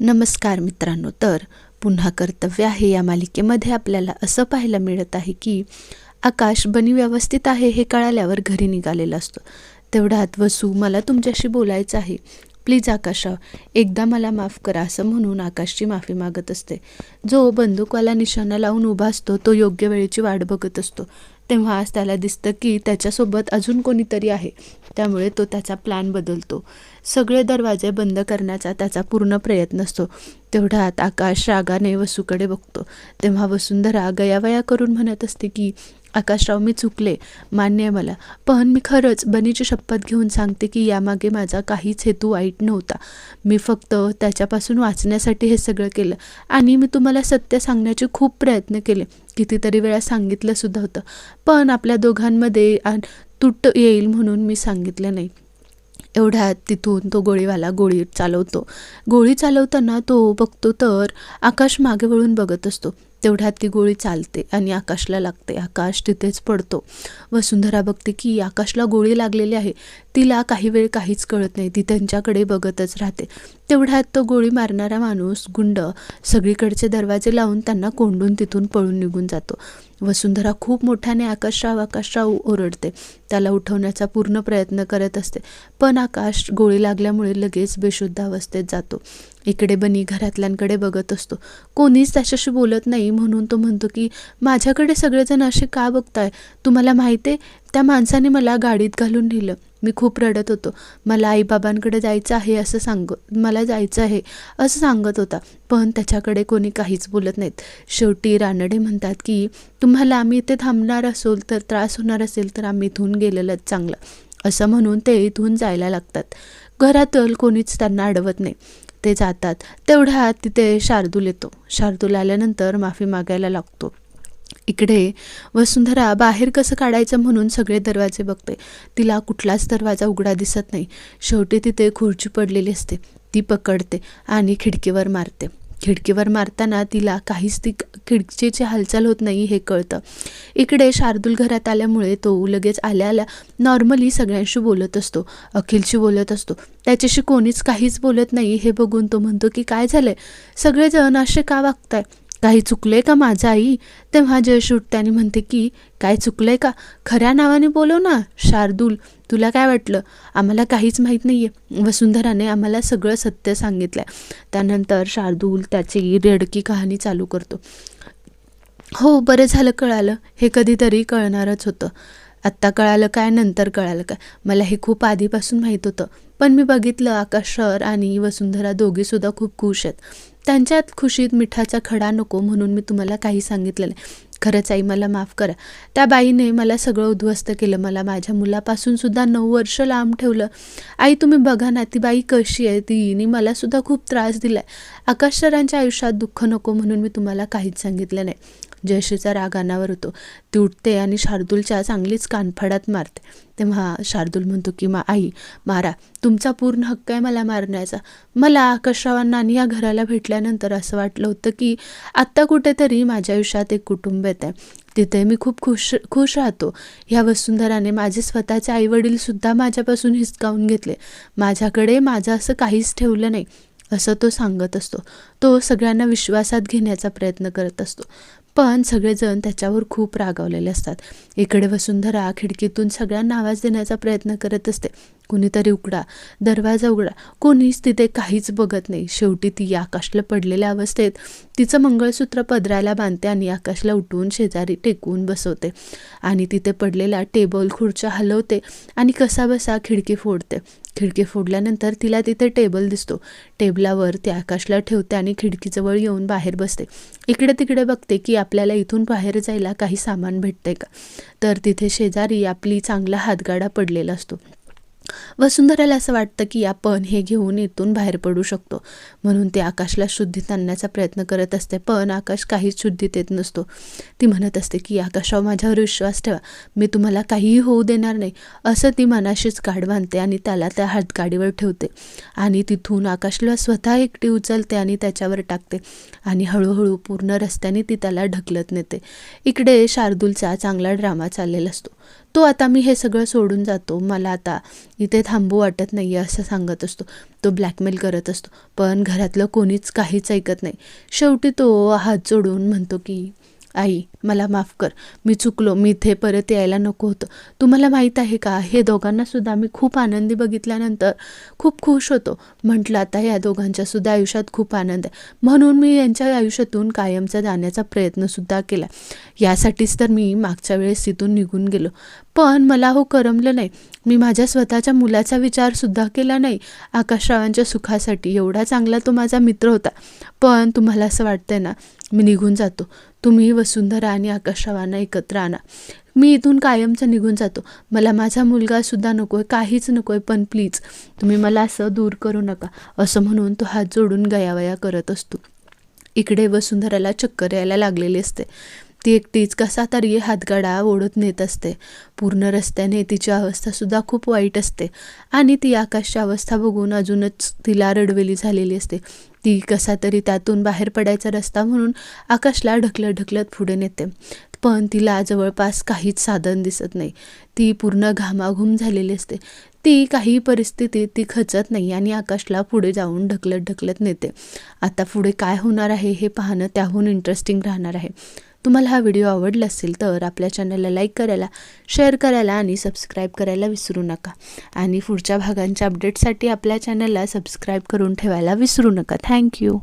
नमस्कार मित्रांनो तर पुन्हा कर्तव्य आहे या मालिकेमध्ये आपल्याला असं पाहायला मिळत आहे की आकाश बनी व्यवस्थित आहे हे कळाल्यावर घरी निघालेला असतो. तेवढ्यात वसू मला तुमच्याशी बोलायचं आहे. प्लीज आकाशा एकदा मला माफ करा असं म्हणून आकाशची माफी मागत असते. जो बंदूकवाला निशाणा लावून उभा असतो तो योग्य वेळेची वाट बघत असतो. तेव्हाच त्याला दिसतं की त्याच्यासोबत अजून कोणीतरी आहे. त्यामुळे तो त्याचा प्लॅन बदलतो. सगळे दरवाजे बंद करण्याचा त्याचा पूर्ण प्रयत्न असतो. तेवढ्यात आकाश रागाने वसूकडे बघतो. तेव्हा वसुंधरा गयावया करून म्हणत असते की आकाशराव मी चुकले. मान्य आहे मला. पण मी खरंच बनीची शपथ घेऊन सांगते की यामागे माझा काहीच हेतू वाईट नव्हता. मी फक्त त्याच्यापासून वाचण्यासाठी हे सगळं केलं आणि मी तुम्हाला सत्य सांगण्याचे खूप प्रयत्न केले. कितीतरी वेळा सांगितलं सुद्धा होतं. पण आपल्या दोघांमध्ये तुट येईल म्हणून मी सांगितलं नाही. एवढ्यात तिथून तो गोळीवाला गोळी चालवतो. गोळी चालवताना तो बघतो तर आकाश मागे वळून बघत असतो. तेवढ्यात ती गोळी चालते आणि आकाशला लागते. आकाश तिथेच पडतो. वसुंधरा बघते की आकाशला गोळी लागलेली आहे. तिला काही वेळ काहीच कळत नाही. ती त्यांच्याकडे बघतच राहते. तेवढ्यात तो गोळी मारणारा माणूस गुंड सगळीकडचे दरवाजे लावून त्यांना कोंडून तिथून पळून निघून जातो. वसुंधरा खूप मोठ्याने आकाशराव आकाशराव ओरडते. त्याला उठवण्याचा पूर्ण प्रयत्न करत असते. पण आकाश गोळी लागल्यामुळे लगेच बेशुद्ध अवस्थेत जातो. इकडे बनी घरातल्यांकडे बघत असतो. कोणीच त्याच्याशी बोलत नाही म्हणून तो म्हणतो की माझ्याकडे सगळेजण असे का बघताय? तुम्हाला माहिती आहे त्या माणसाने मला गाडीत घालून नेलं. मी खूप रडत होतो. मला आईबाबांकडे जायचं आहे असं सांग मला जायचं आहे असं सांगत होता. पण त्याच्याकडे कोणी काहीच बोलत नाहीत. शेवटी रानडे म्हणतात की तुम्हाला आम्ही इथे थांबणार असोल तर त्रास होणार असेल तर आम्ही इथून गेलेलंच चांगलं. असं म्हणून ते इथून जायला लागतात. घरातल कोणीच त्यांना अडवत नाही. ते जातात. तेवढ्यात तिथे शार्दूल येतो. शार्दूल आल्यानंतर माफी मागायला लागतो. इकडे वसुंधरा बाहेर कसं काढायचं म्हणून सगळे दरवाजे बघते. तिला कुठलाच दरवाजा उघडा दिसत नाही. शेवटी तिथे खुर्ची पडलेली असते. ती पकडते आणि खिडकीवर मारते. खिडकीवर मारताना तिला काहीच ती खिडकीची हालचाल होत नाही हे कळतं. इकडे शार्दूल घरात आल्यामुळे तो लगेच आल्या आल्या नॉर्मली सगळ्यांशी बोलत असतो. अखिलशी बोलत असतो. त्याच्याशी कोणीच काहीच बोलत नाही हे बघून तो म्हणतो की काय झालंय? सगळेजण असे का वागताय? काही चुकलंय का माझं आई? तेव्हा जयशूट त्याने म्हणते की काय चुकलंय का? खऱ्या नावाने बोलव ना शार्दूल. तुला काय वाटलं? आम्हाला काहीच माहीत नाही आहे वसुंधराने आम्हाला सगळं सत्य सांगितलं त्यानंतर शार्दूल त्याची रेडकी कहाणी चालू करतो. हो बरं झालं कळालं. हे कधीतरी कळणारच होतं. आत्ता कळालं काय? नंतर कळालं काय? मला हे खूप आधीपासून माहीत होतं. पण मी बघितलं आकाश सर आणि वसुंधरा दोघीसुद्धा खूप खुश आहेत. त्यांच्यात खुशीत मिठाचा खडा नको म्हणून मी तुम्हाला काही सांगितलं नाही. खरंच आई मला माफ करा. त्या बाईने मला सगळं उद्ध्वस्त केलं. मला माझ्या मुलापासून सुद्धा नऊ वर्ष लांब ठेवलं. आई तुम्ही बघा ना ती बाई कशी आहे. तिने मला सुद्धा खूप त्रास दिलाय. आकाश सरांच्या आयुष्यात दुःख नको म्हणून मी तुम्हाला काहीच सांगितलं नाही. जयश्रीचा राग अनावर होतो. ती उठते आणि शार्दूलच्या चांगलीच कानफडात मारते. तेव्हा शार्दूल म्हणतो की मा आई मारा. तुमचा पूर्ण हक्क आहे मला मारण्याचा. मला आकाशरावांना आणि या घराला भेटल्यानंतर असं वाटलं होतं की आत्ता कुठेतरी माझ्या आयुष्यात एक कुटुंब येत आहे. तिथे मी खूप खुश खुश राहतो. ह्या वसुंधराने माझे स्वतःचे आईवडीलसुद्धा माझ्यापासून हिसकावून घेतले. माझ्याकडे माझं असं काहीच ठेवलं नाही. असं तो सांगत असतो. तो सगळ्यांना विश्वासात घेण्याचा प्रयत्न करत असतो. पण सगळेजण त्याच्यावर खूप रागावलेले असतात. इकडे वसुंधरा खिडकीतून सगळ्यांना आवाज देण्याचा प्रयत्न करत असते. कुणीतरी उघडा दरवाजा उघडा. कोणीच तिथे काहीच बघत नाही. शेवटी ती आकाशला पडलेल्या अवस्थेत तिचं मंगळसूत्र पदराला बांधते आणि आकाशला उठवून शेजारी टेकवून बसवते. आणि तिथे पडलेला टेबल खुर्च्या हलवते आणि कसा बसा खिडकी फोडते. खिडकी फोडल्यानंतर तिला तिथे टेबल दिसतो. टेबलावर ते आकाशला ठेवते आणि खिडकीजवळ येऊन बाहेर बसते. इकडे तिकडे बघते की आपल्याला इथून बाहेर जायला काही सामान भेटतंय का? तर तिथे शेजारी आपली चांगला हातगाडा पडलेला असतो. वसुंधराला असं वाटतं की आपण हे घेऊन इथून बाहेर पडू शकतो. म्हणून ते आकाशला शुद्धीत आणण्याचा प्रयत्न करत असते पण आकाश काहीच शुद्धीत येत नसतो. ती म्हणत असते की आकाशावर माझ्यावर विश्वास ठेवा. मी तुम्हाला काहीही होऊ देणार नाही. असं ती मनाशीच गाड बांधते आणि त्याला त्या हातगाडीवर ठेवते. आणि तिथून आकाशला स्वतः एकटी उचलते आणि त्याच्यावर टाकते. आणि हळूहळू पूर्ण रस्त्याने ती त्याला ढकलत नेते. इकडे शार्दूलचा चांगला ड्रामा चाललेला असतो. तो आता मी हे सगळं सोडून जातो. मला आता इथे थांबू वाटत नाही आहे असं सांगत असतो. तो ब्लॅकमेल करत असतो. पण घरातलं कोणीच काहीच ऐकत नाही. शेवटी तो हात जोडून म्हणतो की आई मला माफ कर. मी चुकलो. मी इथे परत यायला नको होतं. तुम्हाला माहीत आहे का? हे दोघांनासुद्धा मी खूप आनंदी बघितल्यानंतर खूप खुश होतो. म्हटलं आता या दोघांच्यासुद्धा आयुष्यात खूप आनंद आहे. म्हणून मी यांच्या आयुष्यातून कायमचा जाण्याचा प्रयत्नसुद्धा केला. यासाठीच तर मी मागच्या वेळेस तिथून निघून गेलो. पण मला हो करमलं नाही. मी माझ्या स्वतःच्या मुलाचा विचारसुद्धा केला नाही. आकाशरावांच्या सुखासाठी एवढा चांगला तो माझा मित्र होता. पण तुम्हाला असं वाटतंय ना मी निघून जातो. तुम्ही वसुंधरा आणि आकाशवाना एकत्र आणा. मी इथून कायमचं निघून जातो. मला माझा मुलगासुद्धा नको आहे काहीच नको आहे पण प्लीज तुम्ही मला असं दूर करू नका. असं म्हणून तो हात जोडून गयावया करत असतो. इकडे वसुंधराला चक्कर यायला लागलेली असते. ती एकटीच कसा तरी हातगाडा ओढत नेत असते. पूर्ण रस्त्याने तिची अवस्थासुद्धा खूप वाईट असते. आणि ती आकाशची अवस्था बघून अजूनच तिला रडवेली झालेली असते. ती कसा तरी त्यातून बाहेर पडायचा रस्ता म्हणून आकाशला ढकलत ढकलत पुढे नेते. पण तिला जवळपास काहीच साधन दिसत नाही. ती पूर्ण घामाघूम झालेली असते. ती काही परिस्थितीत ती खचत नाही आणि आकाशला पुढे जाऊन ढकलत ढकलत नेते. आता पुढे काय होणार आहे हे पाहणं त्याहून इंटरेस्टिंग राहणार आहे. तुम्हाला हा व्हिडिओ आवडला असेल तर आपल्या चॅनलला लाईक करायला शेअर करायला आणि सबस्क्राईब करायला विसरू नका. आणि पुढच्या भागांच्या अपडेटसाठी आपल्या चॅनलला सबस्क्राईब करून ठेवायला विसरू नका. थँक्यू